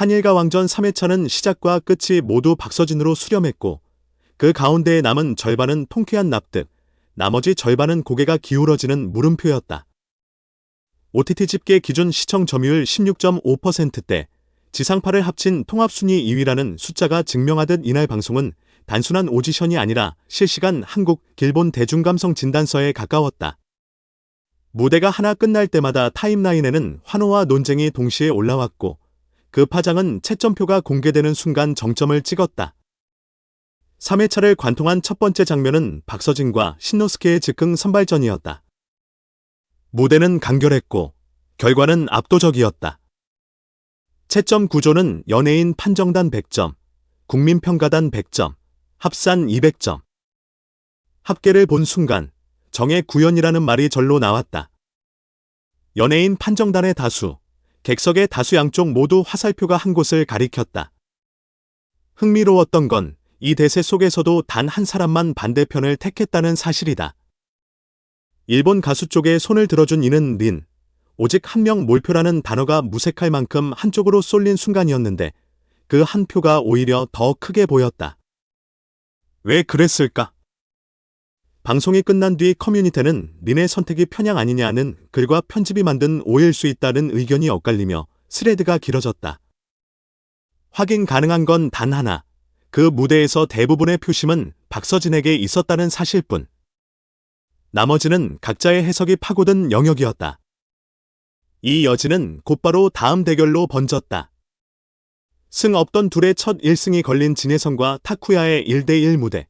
한일과 왕전 3회차는 시작과 끝이 모두 박서진으로 수렴했고 그 가운데에 남은 절반은 통쾌한 납득, 나머지 절반은 고개가 기울어지는 물음표였다. OTT 집계 기준 시청 점유율 16.5%대 지상파를 합친 통합순위 2위라는 숫자가 증명하듯 이날 방송은 단순한 오디션이 아니라 실시간 한국, 길본 대중감성 진단서에 가까웠다. 무대가 하나 끝날 때마다 타임라인에는 환호와 논쟁이 동시에 올라왔고 그 파장은 채점표가 공개되는 순간 정점을 찍었다. 3회차를 관통한 첫 번째 장면은 박서진과 신노스케의 즉흥 선발전이었다. 무대는 간결했고 결과는 압도적이었다. 채점 구조는 연예인 판정단 100점, 국민평가단 100점, 합산 200점. 합계를 본 순간 정의 구현이라는 말이 절로 나왔다. 연예인 판정단의 다수, 객석의 다수 양쪽 모두 화살표가 한 곳을 가리켰다. 흥미로웠던 건 이 대세 속에서도 단 한 사람만 반대편을 택했다는 사실이다. 일본 가수 쪽에 손을 들어준 이는 린. 오직 한 명 몰표라는 단어가 무색할 만큼 한쪽으로 쏠린 순간이었는데 그 한 표가 오히려 더 크게 보였다. 왜 그랬을까? 방송이 끝난 뒤 커뮤니티는 린의 선택이 편향 아니냐는 글과 편집이 만든 오해일 수 있다는 의견이 엇갈리며 스레드가 길어졌다. 확인 가능한 건 단 하나. 그 무대에서 대부분의 표심은 박서진에게 있었다는 사실뿐. 나머지는 각자의 해석이 파고든 영역이었다. 이 여지는 곧바로 다음 대결로 번졌다. 승 없던 둘의 첫 1승이 걸린 진혜성과 타쿠야의 1대1 무대.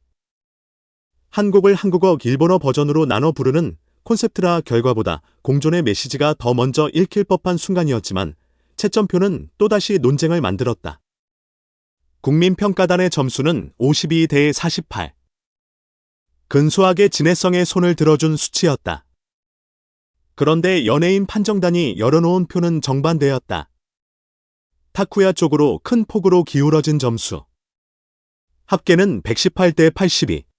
한국을 한국어 일본어 버전으로 나눠 부르는 콘셉트라 결과보다 공존의 메시지가 더 먼저 읽힐 법한 순간이었지만 채점표는 또다시 논쟁을 만들었다. 국민평가단의 점수는 52 대 48. 근소하게 진해성의 손을 들어준 수치였다. 그런데 연예인 판정단이 열어놓은 표는 정반대였다. 타쿠야 쪽으로 큰 폭으로 기울어진 점수. 합계는 118 대 82.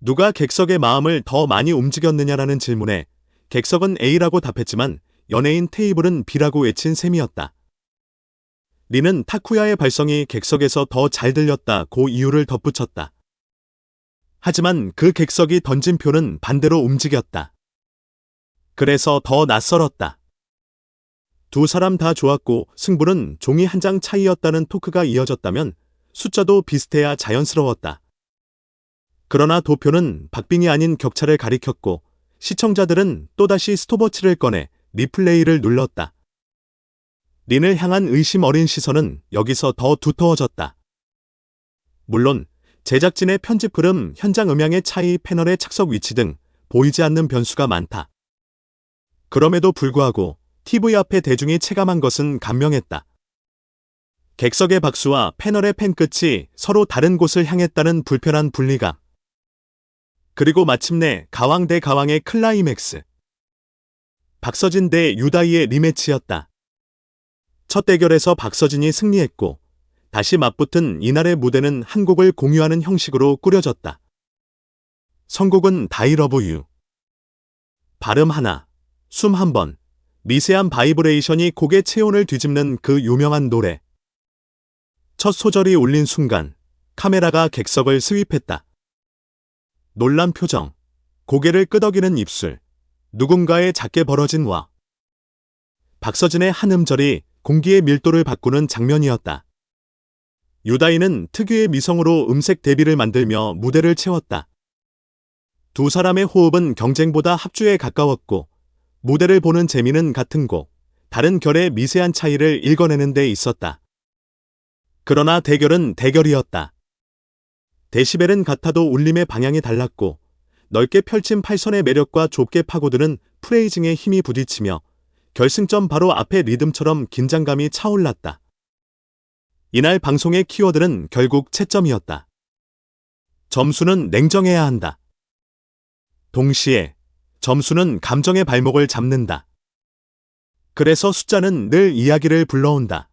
누가 객석의 마음을 더 많이 움직였느냐라는 질문에 객석은 A라고 답했지만 연예인 테이블은 B라고 외친 셈이었다. 리는 타쿠야의 발성이 객석에서 더 잘 들렸다 고 이유를 덧붙였다. 하지만 그 객석이 던진 표는 반대로 움직였다. 그래서 더 낯설었다. 두 사람 다 좋았고 승부는 종이 한 장 차이였다는 토크가 이어졌다면 숫자도 비슷해야 자연스러웠다. 그러나 도표는 박빙이 아닌 격차를 가리켰고 시청자들은 또다시 스톱워치를 꺼내 리플레이를 눌렀다. 린을 향한 의심 어린 시선은 여기서 더 두터워졌다. 물론 제작진의 편집 흐름, 현장 음향의 차이, 패널의 착석 위치 등 보이지 않는 변수가 많다. 그럼에도 불구하고 TV 앞에 대중이 체감한 것은 감명했다. 객석의 박수와 패널의 팬끝이 서로 다른 곳을 향했다는 불편한 분리감. 그리고 마침내 가왕 대 가왕의 클라이맥스. 박서진 대 유다이의 리매치였다. 첫 대결에서 박서진이 승리했고 다시 맞붙은 이날의 무대는 한 곡을 공유하는 형식으로 꾸려졌다. 선곡은 다이 러브 유. 발음 하나, 숨 한 번, 미세한 바이브레이션이 곡의 체온을 뒤집는 그 유명한 노래. 첫 소절이 울린 순간 카메라가 객석을 스윕했다. 놀란 표정, 고개를 끄덕이는 입술, 누군가의 작게 벌어진 와. 박서진의 한 음절이 공기의 밀도를 바꾸는 장면이었다. 유다인은 특유의 미성으로 음색 대비를 만들며 무대를 채웠다. 두 사람의 호흡은 경쟁보다 합주에 가까웠고 무대를 보는 재미는 같은 곡, 다른 결의 미세한 차이를 읽어내는 데 있었다. 그러나 대결은 대결이었다. 데시벨은 같아도 울림의 방향이 달랐고 넓게 펼친 팔선의 매력과 좁게 파고드는 프레이징의 힘이 부딪히며 결승점 바로 앞의 리듬처럼 긴장감이 차올랐다. 이날 방송의 키워드는 결국 채점이었다. 점수는 냉정해야 한다. 동시에 점수는 감정의 발목을 잡는다. 그래서 숫자는 늘 이야기를 불러온다.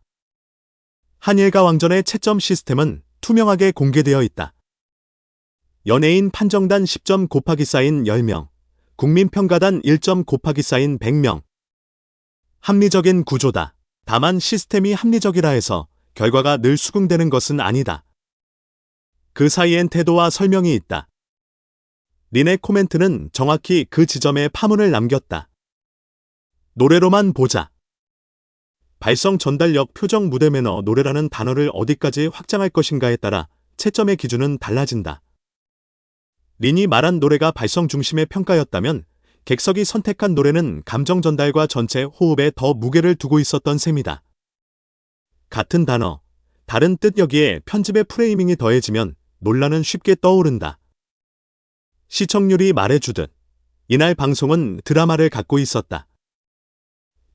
한일과 왕전의 채점 시스템은 투명하게 공개되어 있다. 연예인 판정단 10점 곱하기 쌓인 10명, 국민평가단 1점 곱하기 쌓인 100명. 합리적인 구조다. 다만 시스템이 합리적이라 해서 결과가 늘 수긍되는 것은 아니다. 그 사이엔 태도와 설명이 있다. 린의 코멘트는 정확히 그 지점에 파문을 남겼다. 노래로만 보자. 발성 전달력 표정 무대 매너 노래라는 단어를 어디까지 확장할 것인가에 따라 채점의 기준은 달라진다. 린이 말한 노래가 발성 중심의 평가였다면 객석이 선택한 노래는 감정 전달과 전체 호흡에 더 무게를 두고 있었던 셈이다. 같은 단어, 다른 뜻 여기에 편집의 프레이밍이 더해지면 논란은 쉽게 떠오른다. 시청률이 말해주듯 이날 방송은 드라마를 갖고 있었다.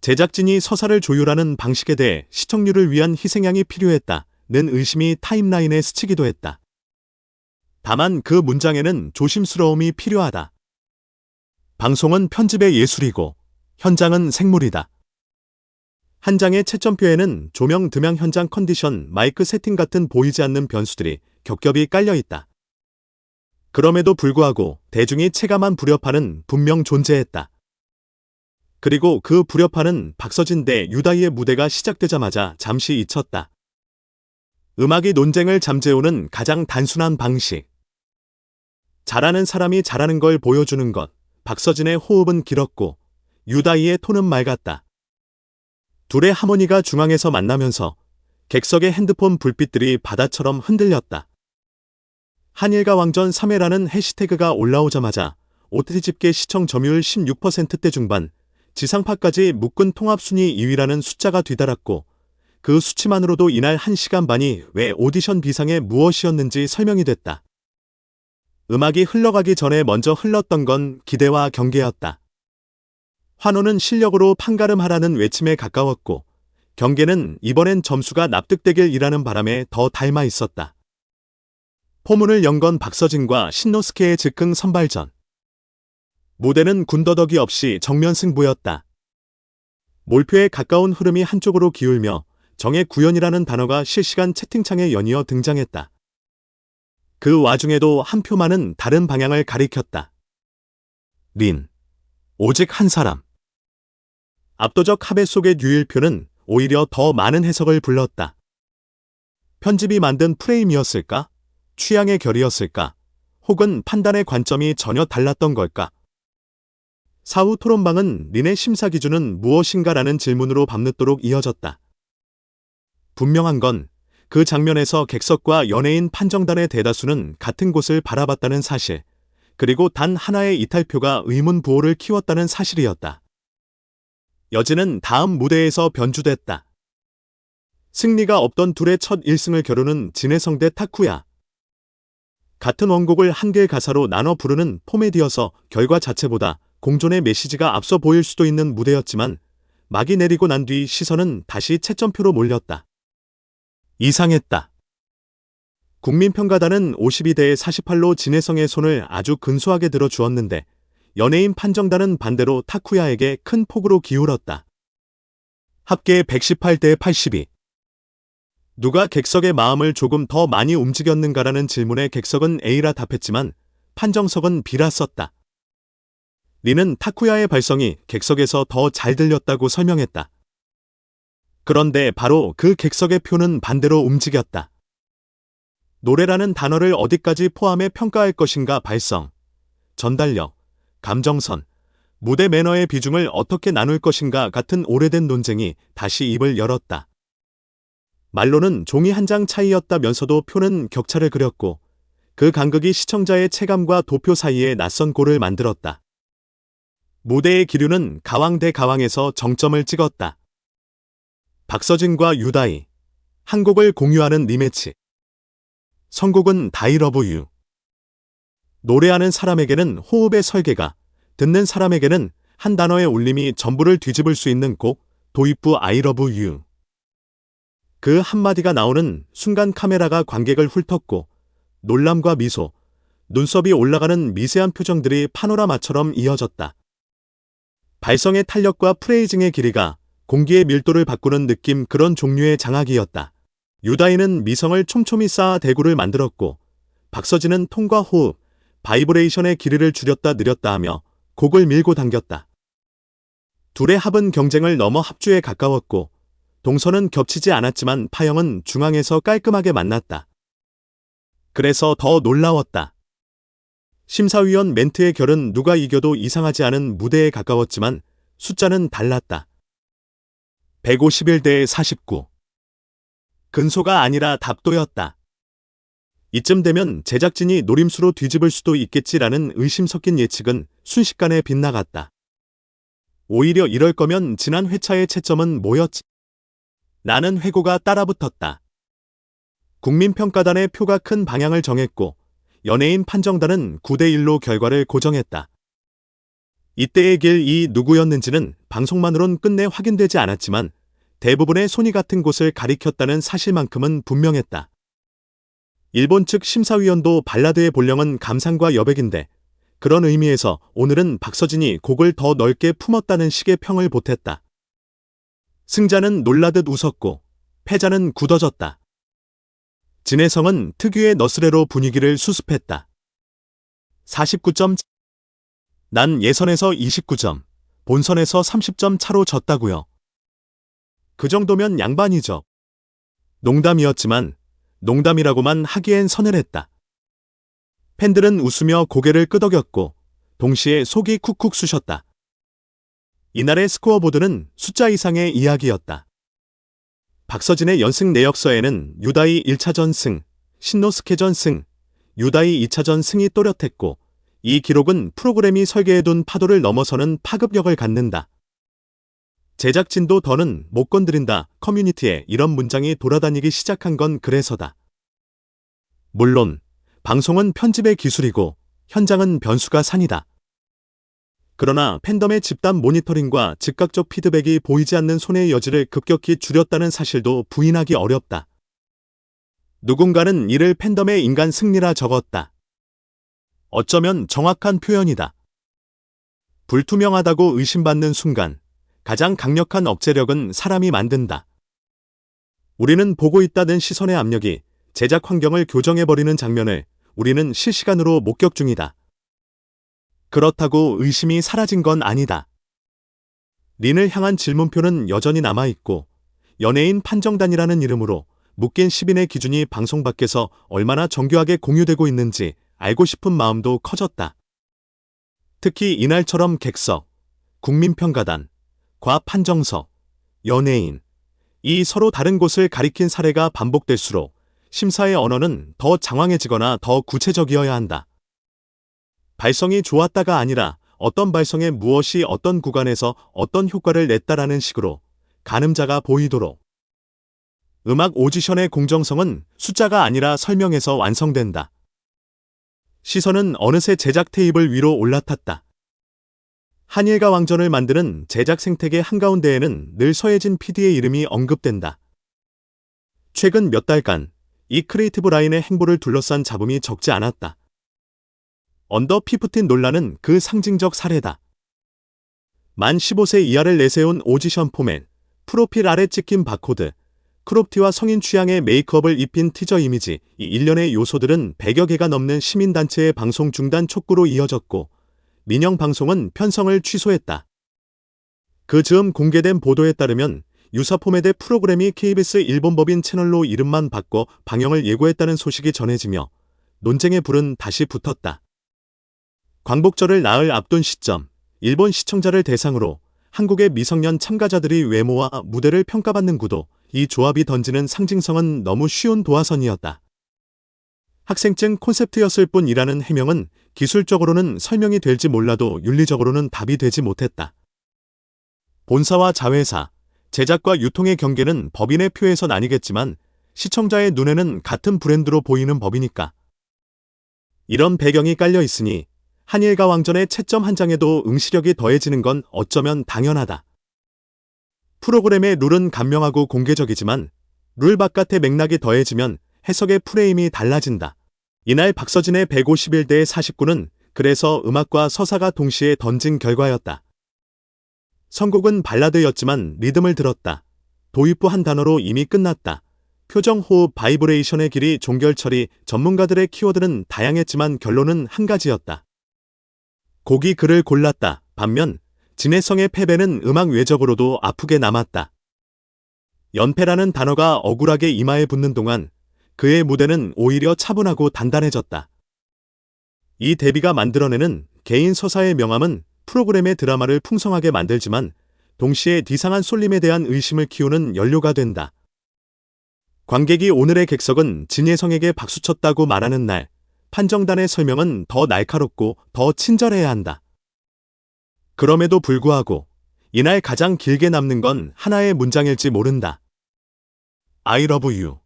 제작진이 서사를 조율하는 방식에 대해 시청률을 위한 희생양이 필요했다는 의심이 타임라인에 스치기도 했다. 다만 그 문장에는 조심스러움이 필요하다. 방송은 편집의 예술이고 현장은 생물이다. 한 장의 채점표에는 조명 드명 현장 컨디션, 마이크 세팅 같은 보이지 않는 변수들이 겹겹이 깔려 있다. 그럼에도 불구하고 대중이 체감한 불협화는 분명 존재했다. 그리고 그 불협화는 박서진 대 유다이의 무대가 시작되자마자 잠시 잊혔다. 음악이 논쟁을 잠재우는 가장 단순한 방식. 잘하는 사람이 잘하는 걸 보여주는 것. 박서진의 호흡은 길었고 유다이의 톤은 맑았다. 둘의 하모니가 중앙에서 만나면서 객석의 핸드폰 불빛들이 바다처럼 흔들렸다. 한일과 왕전 3회라는 해시태그가 올라오자마자 OTT 집계 시청 점유율 16%대 중반, 지상파까지 묶은 통합 순위 2위라는 숫자가 뒤달았고 그 수치만으로도 이날 1시간 반이 왜 오디션 비상에 무엇이었는지 설명이 됐다. 음악이 흘러가기 전에 먼저 흘렀던 건 기대와 경계였다. 환호는 실력으로 판가름하라는 외침에 가까웠고 경계는 이번엔 점수가 납득되길 이라는 바람에 더 닮아 있었다. 포문을 연 건 박서진과 신노스케의 즉흥 선발전. 무대는 군더더기 없이 정면 승부였다. 몰표에 가까운 흐름이 한쪽으로 기울며 정의 구현이라는 단어가 실시간 채팅창에 연이어 등장했다. 그 와중에도 한 표만은 다른 방향을 가리켰다. 린. 오직 한 사람. 압도적 합의 속의 유일표는 오히려 더 많은 해석을 불렀다. 편집이 만든 프레임이었을까? 취향의 결이었을까? 혹은 판단의 관점이 전혀 달랐던 걸까? 사후 토론방은 린의 심사 기준은 무엇인가라는 질문으로 밤늦도록 이어졌다. 분명한 건 그 장면에서 객석과 연예인 판정단의 대다수는 같은 곳을 바라봤다는 사실, 그리고 단 하나의 이탈표가 의문 부호를 키웠다는 사실이었다. 여진은 다음 무대에서 변주됐다. 승리가 없던 둘의 첫 1승을 겨루는 진해성 대 타쿠야. 같은 원곡을 한글 가사로 나눠 부르는 포메디여서 결과 자체보다 공존의 메시지가 앞서 보일 수도 있는 무대였지만 막이 내리고 난 뒤 시선은 다시 채점표로 몰렸다. 이상했다. 국민평가단은 52대 48로 진해성의 손을 아주 근소하게 들어주었는데 연예인 판정단은 반대로 타쿠야에게 큰 폭으로 기울었다. 합계 118대 82. 누가 객석의 마음을 조금 더 많이 움직였는가라는 질문에 객석은 A라 답했지만 판정석은 B라 썼다. 리는 타쿠야의 발성이 객석에서 더 잘 들렸다고 설명했다. 그런데 바로 그 객석의 표는 반대로 움직였다. 노래라는 단어를 어디까지 포함해 평가할 것인가 발성, 전달력, 감정선, 무대 매너의 비중을 어떻게 나눌 것인가 같은 오래된 논쟁이 다시 입을 열었다. 말로는 종이 한 장 차이였다면서도 표는 격차를 그렸고 그 간극이 시청자의 체감과 도표 사이에 낯선 골을 만들었다. 무대의 기류는 가왕 대 가왕에서 정점을 찍었다. 박서진과 유다이, 한 곡을 공유하는 리매치. 선곡은 다이러브 유. 노래하는 사람에게는 호흡의 설계가, 듣는 사람에게는 한 단어의 울림이 전부를 뒤집을 수 있는 곡, 도입부 아이러브 유. 그 한마디가 나오는 순간 카메라가 관객을 훑었고, 놀람과 미소, 눈썹이 올라가는 미세한 표정들이 파노라마처럼 이어졌다. 발성의 탄력과 프레이징의 길이가 공기의 밀도를 바꾸는 느낌 그런 종류의 장악이었다. 유다인은 미성을 촘촘히 쌓아 대구를 만들었고 박서진은 통과 호흡, 바이브레이션의 길이를 줄였다 느렸다 하며 곡을 밀고 당겼다. 둘의 합은 경쟁을 넘어 합주에 가까웠고 동선은 겹치지 않았지만 파형은 중앙에서 깔끔하게 만났다. 그래서 더 놀라웠다. 심사위원 멘트의 결은 누가 이겨도 이상하지 않은 무대에 가까웠지만 숫자는 달랐다. 151대 49. 근소가 아니라 답도였다. 이쯤 되면 제작진이 노림수로 뒤집을 수도 있겠지라는 의심 섞인 예측은 순식간에 빗나갔다. 오히려 이럴 거면 지난 회차의 채점은 뭐였지? 나는 회고가 따라붙었다. 국민평가단의 표가 큰 방향을 정했고 연예인 판정단은 9대1로 결과를 고정했다. 이때의 길이 누구였는지는 방송만으론 끝내 확인되지 않았지만 대부분의 손이 같은 곳을 가리켰다는 사실만큼은 분명했다. 일본 측 심사위원도 발라드의 본령은 감상과 여백인데 그런 의미에서 오늘은 박서진이 곡을 더 넓게 품었다는 식의 평을 보탰다. 승자는 놀라듯 웃었고 패자는 굳어졌다. 진혜성은 특유의 너스레로 분위기를 수습했다. 49점 난 예선에서 29점, 본선에서 30점 차로 졌다고요. 그 정도면 양반이죠. 농담이었지만 농담이라고만 하기엔 서늘했다. 팬들은 웃으며 고개를 끄덕였고 동시에 속이 쿡쿡 쑤셨다. 이날의 스코어보드는 숫자 이상의 이야기였다. 박서진의 연승 내역서에는 유다이 1차전 승, 신노스케전 승, 유다이 2차전 승이 또렷했고 이 기록은 프로그램이 설계해둔 파도를 넘어서는 파급력을 갖는다. 제작진도 더는 못 건드린다 커뮤니티에 이런 문장이 돌아다니기 시작한 건 그래서다. 물론 방송은 편집의 기술이고 현장은 변수가 산이다. 그러나 팬덤의 집단 모니터링과 즉각적 피드백이 보이지 않는 손해의 여지를 급격히 줄였다는 사실도 부인하기 어렵다. 누군가는 이를 팬덤의 인간 승리라 적었다. 어쩌면 정확한 표현이다. 불투명하다고 의심받는 순간 가장 강력한 억제력은 사람이 만든다. 우리는 보고 있다는 시선의 압력이 제작 환경을 교정해버리는 장면을 우리는 실시간으로 목격 중이다. 그렇다고 의심이 사라진 건 아니다. 린을 향한 질문표는 여전히 남아있고 연예인 판정단이라는 이름으로 묶인 10인의 기준이 방송 밖에서 얼마나 정교하게 공유되고 있는지 알고 싶은 마음도 커졌다. 특히 이날처럼 객석, 국민평가단, 과 판정서, 연예인, 이 서로 다른 곳을 가리킨 사례가 반복될수록 심사의 언어는 더 장황해지거나 더 구체적이어야 한다. 발성이 좋았다가 아니라 어떤 발성에 무엇이 어떤 구간에서 어떤 효과를 냈다라는 식으로 가늠자가 보이도록 음악 오디션의 공정성은 숫자가 아니라 설명에서 완성된다. 시선은 어느새 제작 테이블 위로 올라탔다. 한일과 왕전을 만드는 제작 생태계 한가운데에는 늘 서예진 PD의 이름이 언급된다. 최근 몇 달간 이 크리에이티브 라인의 행보를 둘러싼 잡음이 적지 않았다. 언더 피프틴 논란은 그 상징적 사례다. 만 15세 이하를 내세운 오디션 포맷, 프로필 아래 찍힌 바코드, 크롭티와 성인 취향의 메이크업을 입힌 티저 이미지, 이 일련의 요소들은 100여 개가 넘는 시민단체의 방송 중단 촉구로 이어졌고, 민영 방송은 편성을 취소했다. 그 즈음 공개된 보도에 따르면 유사 포맷의 프로그램이 KBS 일본법인 채널로 이름만 바꿔 방영을 예고했다는 소식이 전해지며 논쟁의 불은 다시 붙었다. 광복절을 나흘 앞둔 시점, 일본 시청자를 대상으로 한국의 미성년 참가자들이 외모와 무대를 평가받는 구도, 이 조합이 던지는 상징성은 너무 쉬운 도화선이었다. 학생증 콘셉트였을 뿐이라는 해명은 기술적으로는 설명이 될지 몰라도 윤리적으로는 답이 되지 못했다. 본사와 자회사, 제작과 유통의 경계는 법인의 표에선 아니겠지만 시청자의 눈에는 같은 브랜드로 보이는 법이니까. 이런 배경이 깔려 있으니 한일과 왕전의 채점 한 장에도 응시력이 더해지는 건 어쩌면 당연하다. 프로그램의 룰은 간명하고 공개적이지만 룰 바깥의 맥락이 더해지면 해석의 프레임이 달라진다. 이날 박서진의 151대 49는 그래서 음악과 서사가 동시에 던진 결과였다. 선곡은 발라드였지만 리듬을 들었다. 도입부 한 단어로 이미 끝났다. 표정, 호흡, 바이브레이션의 길이, 종결 처리, 전문가들의 키워드는 다양했지만 결론은 한 가지였다. 곡이 그를 골랐다. 반면 진해성의 패배는 음악 외적으로도 아프게 남았다. 연패라는 단어가 억울하게 이마에 붙는 동안 그의 무대는 오히려 차분하고 단단해졌다. 이 데뷔가 만들어내는 개인 서사의 명암은 프로그램의 드라마를 풍성하게 만들지만 동시에 디상한 쏠림에 대한 의심을 키우는 연료가 된다. 관객이 오늘의 객석은 진예성에게 박수쳤다고 말하는 날, 판정단의 설명은 더 날카롭고 더 친절해야 한다. 그럼에도 불구하고 이날 가장 길게 남는 건 하나의 문장일지 모른다. I love you.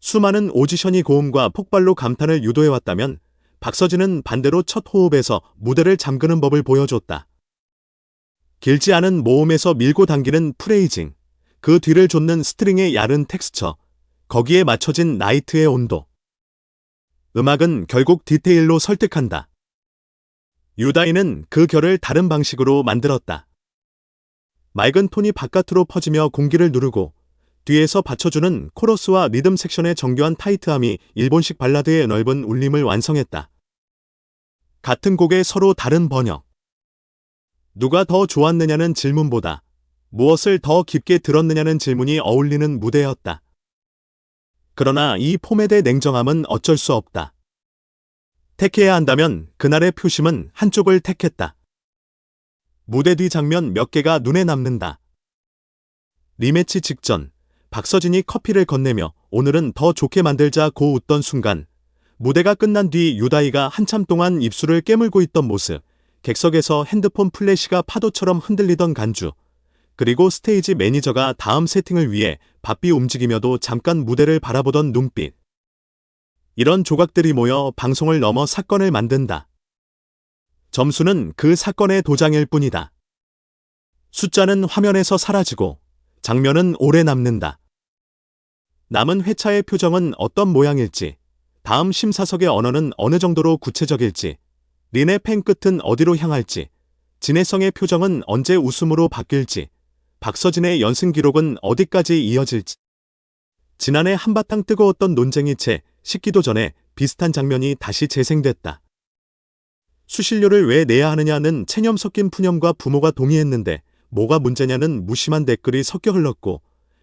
수많은 오디션이 고음과 폭발로 감탄을 유도해왔다면 박서진은 반대로 첫 호흡에서 무대를 잠그는 법을 보여줬다. 길지 않은 모음에서 밀고 당기는 프레이징, 그 뒤를 좇는 스트링의 야른 텍스처, 거기에 맞춰진 나이트의 온도. 음악은 결국 디테일로 설득한다. 유다인은 그 결을 다른 방식으로 만들었다. 맑은 톤이 바깥으로 퍼지며 공기를 누르고 뒤에서 받쳐주는 코러스와 리듬 섹션의 정교한 타이트함이 일본식 발라드의 넓은 울림을 완성했다. 같은 곡의 서로 다른 번역. 누가 더 좋았느냐는 질문보다 무엇을 더 깊게 들었느냐는 질문이 어울리는 무대였다. 그러나 이 폼에 대해 냉정함은 어쩔 수 없다. 택해야 한다면 그날의 표심은 한쪽을 택했다. 무대 뒤 장면 몇 개가 눈에 남는다. 리매치 직전 박서진이 커피를 건네며 오늘은 더 좋게 만들자 고 웃던 순간 무대가 끝난 뒤 유다이가 한참 동안 입술을 깨물고 있던 모습 객석에서 핸드폰 플래시가 파도처럼 흔들리던 간주 그리고 스테이지 매니저가 다음 세팅을 위해 바삐 움직이며도 잠깐 무대를 바라보던 눈빛 이런 조각들이 모여 방송을 넘어 사건을 만든다. 점수는 그 사건의 도장일 뿐이다. 숫자는 화면에서 사라지고 장면은 오래 남는다. 남은 회차의 표정은 어떤 모양일지, 다음 심사석의 언어는 어느 정도로 구체적일지, 린의 펜 끝은 어디로 향할지, 진해성의 표정은 언제 웃음으로 바뀔지, 박서진의 연승 기록은 어디까지 이어질지. 지난해 한바탕 뜨거웠던 논쟁이 채 식기도 전에 비슷한 장면이 다시 재생됐다. 수신료를 왜 내야 하느냐는 체념 섞인 푸념과 부모가 동의했는데 뭐가 문제냐는 무심한 댓글이 섞여 흘렀고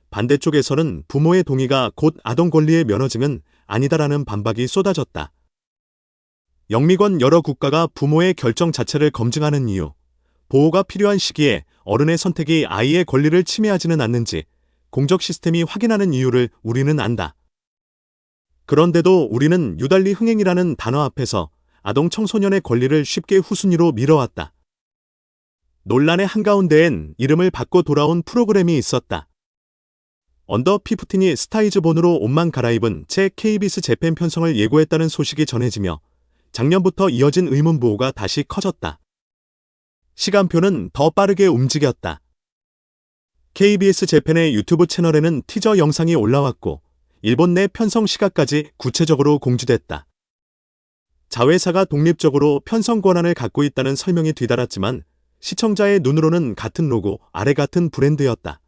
반대쪽에서는 부모의 동의가 곧 아동 권리의 면허증은 아니다라는 반박이 쏟아졌다. 영미권 여러 국가가 부모의 결정 자체를 검증하는 이유, 보호가 필요한 시기에 어른의 선택이 아이의 권리를 침해하지는 않는지 공적 시스템이 확인하는 이유를 우리는 안다. 그런데도 우리는 유달리 흥행이라는 단어 앞에서 아동 청소년의 권리를 쉽게 후순위로 밀어왔다. 논란의 한가운데엔 이름을 바꿔 돌아온 프로그램이 있었다. 언더 피프틴이 스타이즈본으로 옷만 갈아입은 채 KBS 재팬 편성을 예고했다는 소식이 전해지며 작년부터 이어진 의문부호가 다시 커졌다. 시간표는 더 빠르게 움직였다. KBS 재팬의 유튜브 채널에는 티저 영상이 올라왔고 일본 내 편성 시각까지 구체적으로 공지됐다. 자회사가 독립적으로 편성 권한을 갖고 있다는 설명이 뒤달았지만 시청자의 눈으로는 같은 로고, 아래 같은 브랜드였다.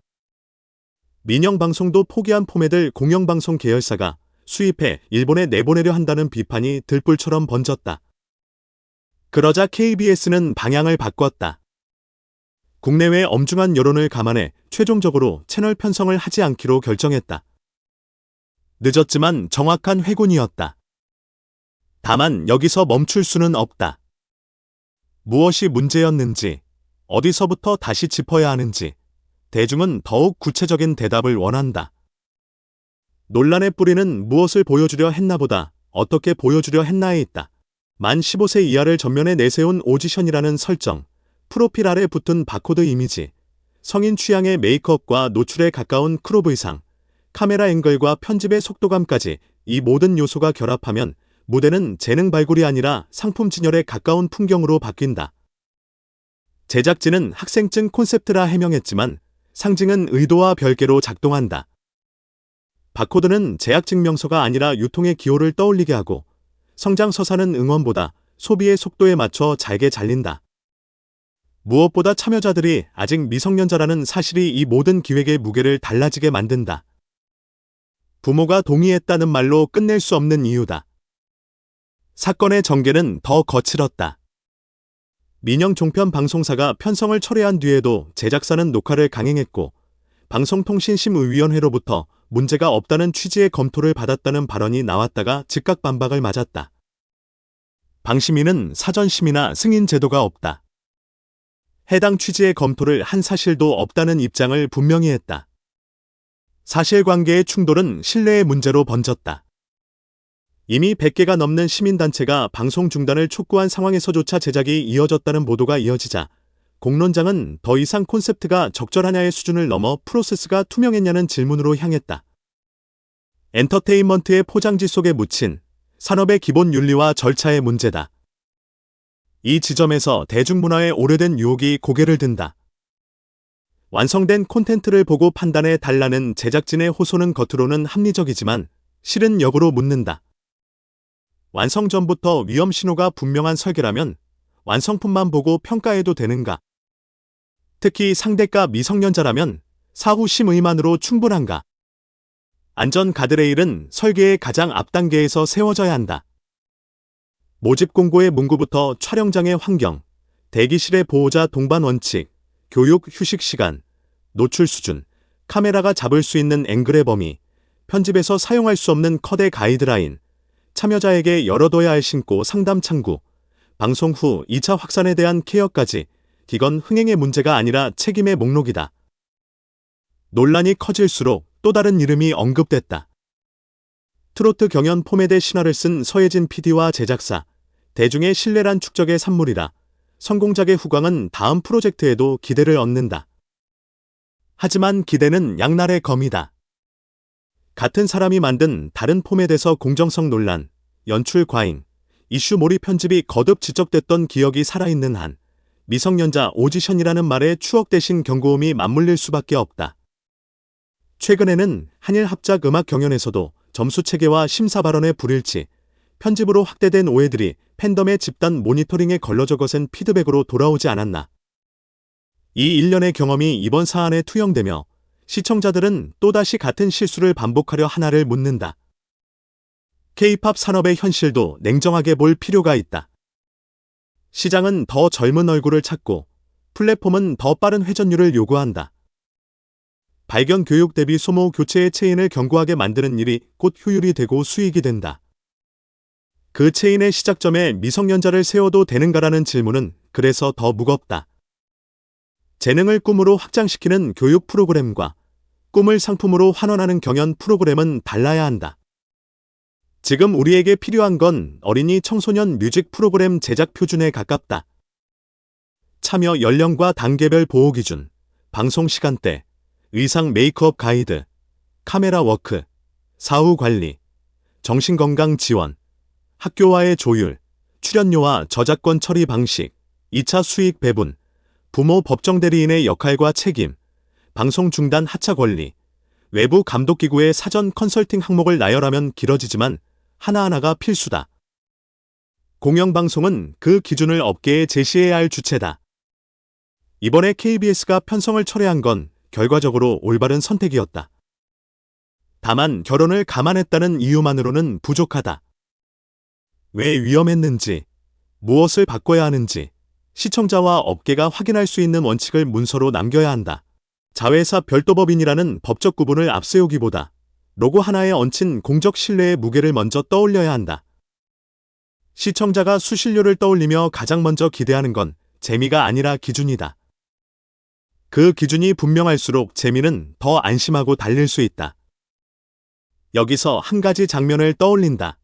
민영방송도 포기한 포맷을 공영방송 계열사가 수입해 일본에 내보내려 한다는 비판이 들불처럼 번졌다. 그러자 KBS는 방향을 바꿨다. 국내외 엄중한 여론을 감안해 최종적으로 채널 편성을 하지 않기로 결정했다. 늦었지만 정확한 회군이었다. 다만 여기서 멈출 수는 없다. 무엇이 문제였는지, 어디서부터 다시 짚어야 하는지, 대중은 더욱 구체적인 대답을 원한다. 논란의 뿌리는 무엇을 보여주려 했나보다 어떻게 보여주려 했나에 있다. 만 15세 이하를 전면에 내세운 오지션이라는 설정, 프로필 아래 붙은 바코드 이미지, 성인 취향의 메이크업과 노출에 가까운 크롭 의상, 카메라 앵글과 편집의 속도감까지 이 모든 요소가 결합하면 무대는 재능 발굴이 아니라 상품 진열에 가까운 풍경으로 바뀐다. 제작진은 학생증 콘셉트라 해명했지만 상징은 의도와 별개로 작동한다. 바코드는 제약 증명서가 아니라 유통의 기호를 떠올리게 하고 성장 서사는 응원보다 소비의 속도에 맞춰 잘게 잘린다. 무엇보다 참여자들이 아직 미성년자라는 사실이 이 모든 기획의 무게를 달라지게 만든다. 부모가 동의했다는 말로 끝낼 수 없는 이유다. 사건의 전개는 더 거칠었다. 민영 종편 방송사가 편성을 철회한 뒤에도 제작사는 녹화를 강행했고 방송통신심의위원회로부터 문제가 없다는 취지의 검토를 받았다는 발언이 나왔다가 즉각 반박을 맞았다. 방심위는 사전심의나 승인 제도가 없다. 해당 취지의 검토를 한 사실도 없다는 입장을 분명히 했다. 사실관계의 충돌은 신뢰의 문제로 번졌다. 이미 100개가 넘는 시민단체가 방송 중단을 촉구한 상황에서조차 제작이 이어졌다는 보도가 이어지자 공론장은 더 이상 콘셉트가 적절하냐의 수준을 넘어 프로세스가 투명했냐는 질문으로 향했다. 엔터테인먼트의 포장지 속에 묻힌 산업의 기본 윤리와 절차의 문제다. 이 지점에서 대중문화의 오래된 유혹이 고개를 든다. 완성된 콘텐츠를 보고 판단해 달라는 제작진의 호소는 겉으로는 합리적이지만 실은 역으로 묻는다. 완성 전부터 위험 신호가 분명한 설계라면 완성품만 보고 평가해도 되는가? 특히 상대가 미성년자라면 사후 심의만으로 충분한가? 안전 가드레일은 설계의 가장 앞단계에서 세워져야 한다. 모집 공고의 문구부터 촬영장의 환경, 대기실의 보호자 동반 원칙, 교육 휴식 시간, 노출 수준, 카메라가 잡을 수 있는 앵글의 범위, 편집에서 사용할 수 없는 컷의 가이드라인, 참여자에게 열어둬야 할 신고 상담 창구, 방송 후 2차 확산에 대한 케어까지 기건 흥행의 문제가 아니라 책임의 목록이다. 논란이 커질수록 또 다른 이름이 언급됐다. 트로트 경연 포메대 신화를 쓴 서예진 PD와 제작사, 대중의 신뢰란 축적의 산물이라 성공작의 후광은 다음 프로젝트에도 기대를 얻는다. 하지만 기대는 양날의 검이다. 같은 사람이 만든 다른 포맷에서 공정성 논란, 연출 과잉, 이슈 몰입 편집이 거듭 지적됐던 기억이 살아있는 한 미성년자 오디션이라는 말에 추억 대신 경고음이 맞물릴 수밖에 없다. 최근에는 한일 합작 음악 경연에서도 점수 체계와 심사 발언의 불일치, 편집으로 확대된 오해들이 팬덤의 집단 모니터링에 걸러져 거센 피드백으로 돌아오지 않았나. 이 일련의 경험이 이번 사안에 투영되며 시청자들은 또다시 같은 실수를 반복하려 하나를 묻는다. K-팝 산업의 현실도 냉정하게 볼 필요가 있다. 시장은 더 젊은 얼굴을 찾고 플랫폼은 더 빠른 회전율을 요구한다. 발견 교육 대비 소모 교체의 체인을 견고하게 만드는 일이 곧 효율이 되고 수익이 된다. 그 체인의 시작점에 미성년자를 세워도 되는가라는 질문은 그래서 더 무겁다. 재능을 꿈으로 확장시키는 교육 프로그램과 꿈을 상품으로 환원하는 경연 프로그램은 달라야 한다. 지금 우리에게 필요한 건 어린이 청소년 뮤직 프로그램 제작 표준에 가깝다. 참여 연령과 단계별 보호 기준, 방송 시간대, 의상 메이크업 가이드, 카메라 워크, 사후 관리, 정신건강 지원, 학교와의 조율, 출연료와 저작권 처리 방식, 2차 수익 배분, 부모 법정 대리인의 역할과 책임, 방송 중단 하차 권리, 외부 감독기구의 사전 컨설팅 항목을 나열하면 길어지지만 하나하나가 필수다. 공영방송은 그 기준을 업계에 제시해야 할 주체다. 이번에 KBS가 편성을 철회한 건 결과적으로 올바른 선택이었다. 다만 결혼을 감안했다는 이유만으로는 부족하다. 왜 위험했는지, 무엇을 바꿔야 하는지, 시청자와 업계가 확인할 수 있는 원칙을 문서로 남겨야 한다. 자회사 별도법인이라는 법적 구분을 앞세우기보다 로고 하나에 얹힌 공적 신뢰의 무게를 먼저 떠올려야 한다. 시청자가 수신료를 떠올리며 가장 먼저 기대하는 건 재미가 아니라 기준이다. 그 기준이 분명할수록 재미는 더 안심하고 달릴 수 있다. 여기서 한 가지 장면을 떠올린다.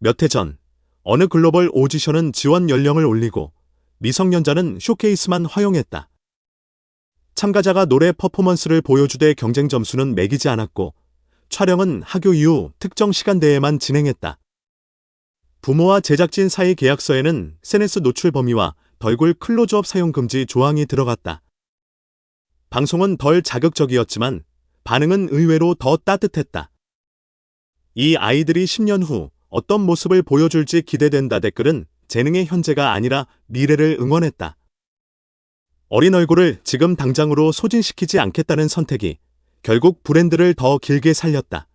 몇 해 전, 어느 글로벌 오디션은 지원 연령을 올리고 미성년자는 쇼케이스만 허용했다. 참가자가 노래 퍼포먼스를 보여주되 경쟁 점수는 매기지 않았고 촬영은 학교 이후 특정 시간대에만 진행했다. 부모와 제작진 사이 계약서에는 SNS 노출 범위와 덜굴 클로즈업 사용 금지 조항이 들어갔다. 방송은 덜 자극적이었지만 반응은 의외로 더 따뜻했다. 이 아이들이 10년 후 어떤 모습을 보여줄지 기대된다 댓글은 재능의 현재가 아니라 미래를 응원했다. 어린 얼굴을 지금 당장으로 소진시키지 않겠다는 선택이 결국 브랜드를 더 길게 살렸다.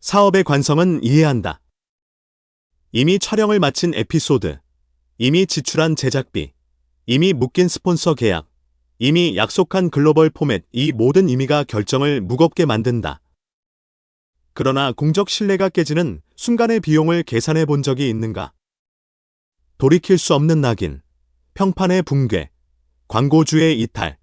사업의 관성은 이해한다. 이미 촬영을 마친 에피소드, 이미 지출한 제작비, 이미 묶인 스폰서 계약, 이미 약속한 글로벌 포맷 이 모든 의미가 결정을 무겁게 만든다. 그러나 공적 신뢰가 깨지는 순간의 비용을 계산해 본 적이 있는가? 돌이킬 수 없는 낙인, 평판의 붕괴, 광고주의 이탈,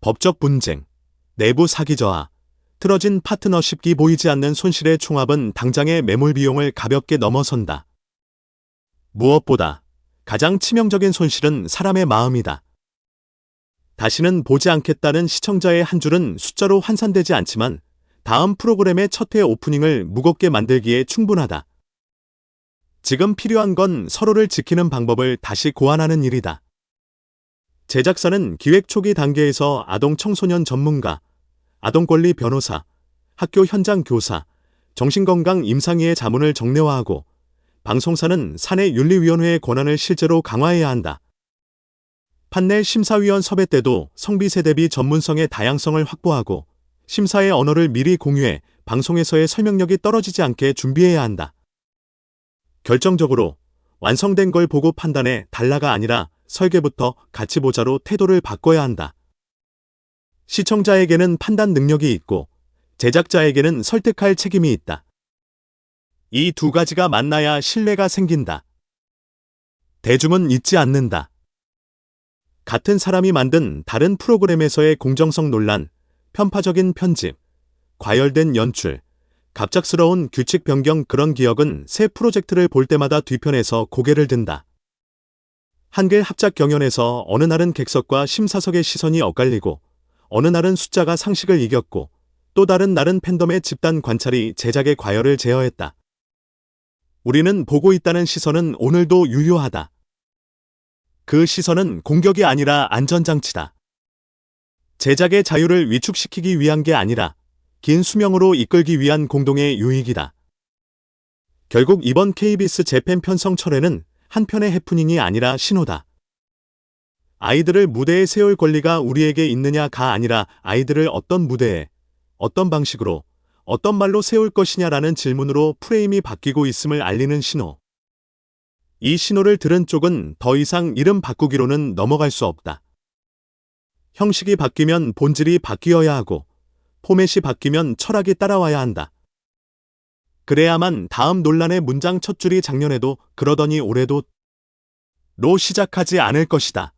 법적 분쟁, 내부 사기 저하, 틀어진 파트너십이 보이지 않는 손실의 총합은 당장의 매몰 비용을 가볍게 넘어선다. 무엇보다 가장 치명적인 손실은 사람의 마음이다. 다시는 보지 않겠다는 시청자의 한 줄은 숫자로 환산되지 않지만 다음 프로그램의 첫 회 오프닝을 무겁게 만들기에 충분하다. 지금 필요한 건 서로를 지키는 방법을 다시 고안하는 일이다. 제작사는 기획 초기 단계에서 아동 청소년 전문가, 아동권리 변호사, 학교 현장 교사, 정신건강 임상의의 자문을 정례화하고 방송사는 사내 윤리위원회의 권한을 실제로 강화해야 한다. 판넬 심사위원 섭외 때도 성비세 대비 전문성의 다양성을 확보하고 심사의 언어를 미리 공유해 방송에서의 설명력이 떨어지지 않게 준비해야 한다. 결정적으로 완성된 걸 보고 판단해 달라가 아니라 설계부터 같이 보자로 태도를 바꿔야 한다. 시청자에게는 판단 능력이 있고 제작자에게는 설득할 책임이 있다. 이 두 가지가 만나야 신뢰가 생긴다. 대중은 잊지 않는다. 같은 사람이 만든 다른 프로그램에서의 공정성 논란, 편파적인 편집, 과열된 연출, 갑작스러운 규칙 변경 그런 기억은 새 프로젝트를 볼 때마다 뒤편에서 고개를 든다. 한글 합작 경연에서 어느 날은 객석과 심사석의 시선이 엇갈리고 어느 날은 숫자가 상식을 이겼고 또 다른 날은 팬덤의 집단 관찰이 제작의 과열을 제어했다. 우리는 보고 있다는 시선은 오늘도 유효하다. 그 시선은 공격이 아니라 안전장치다. 제작의 자유를 위축시키기 위한 게 아니라 긴 수명으로 이끌기 위한 공동의 유익이다. 결국 이번 KBS 재팬 편성 철회는 한편의 해프닝이 아니라 신호다. 아이들을 무대에 세울 권리가 우리에게 있느냐가 아니라 아이들을 어떤 무대에, 어떤 방식으로, 어떤 말로 세울 것이냐라는 질문으로 프레임이 바뀌고 있음을 알리는 신호. 이 신호를 들은 쪽은 더 이상 이름 바꾸기로는 넘어갈 수 없다. 형식이 바뀌면 본질이 바뀌어야 하고, 포맷이 바뀌면 철학이 따라와야 한다. 그래야만 다음 논란의 문장 첫 줄이 작년에도 그러더니 올해도 로 시작하지 않을 것이다.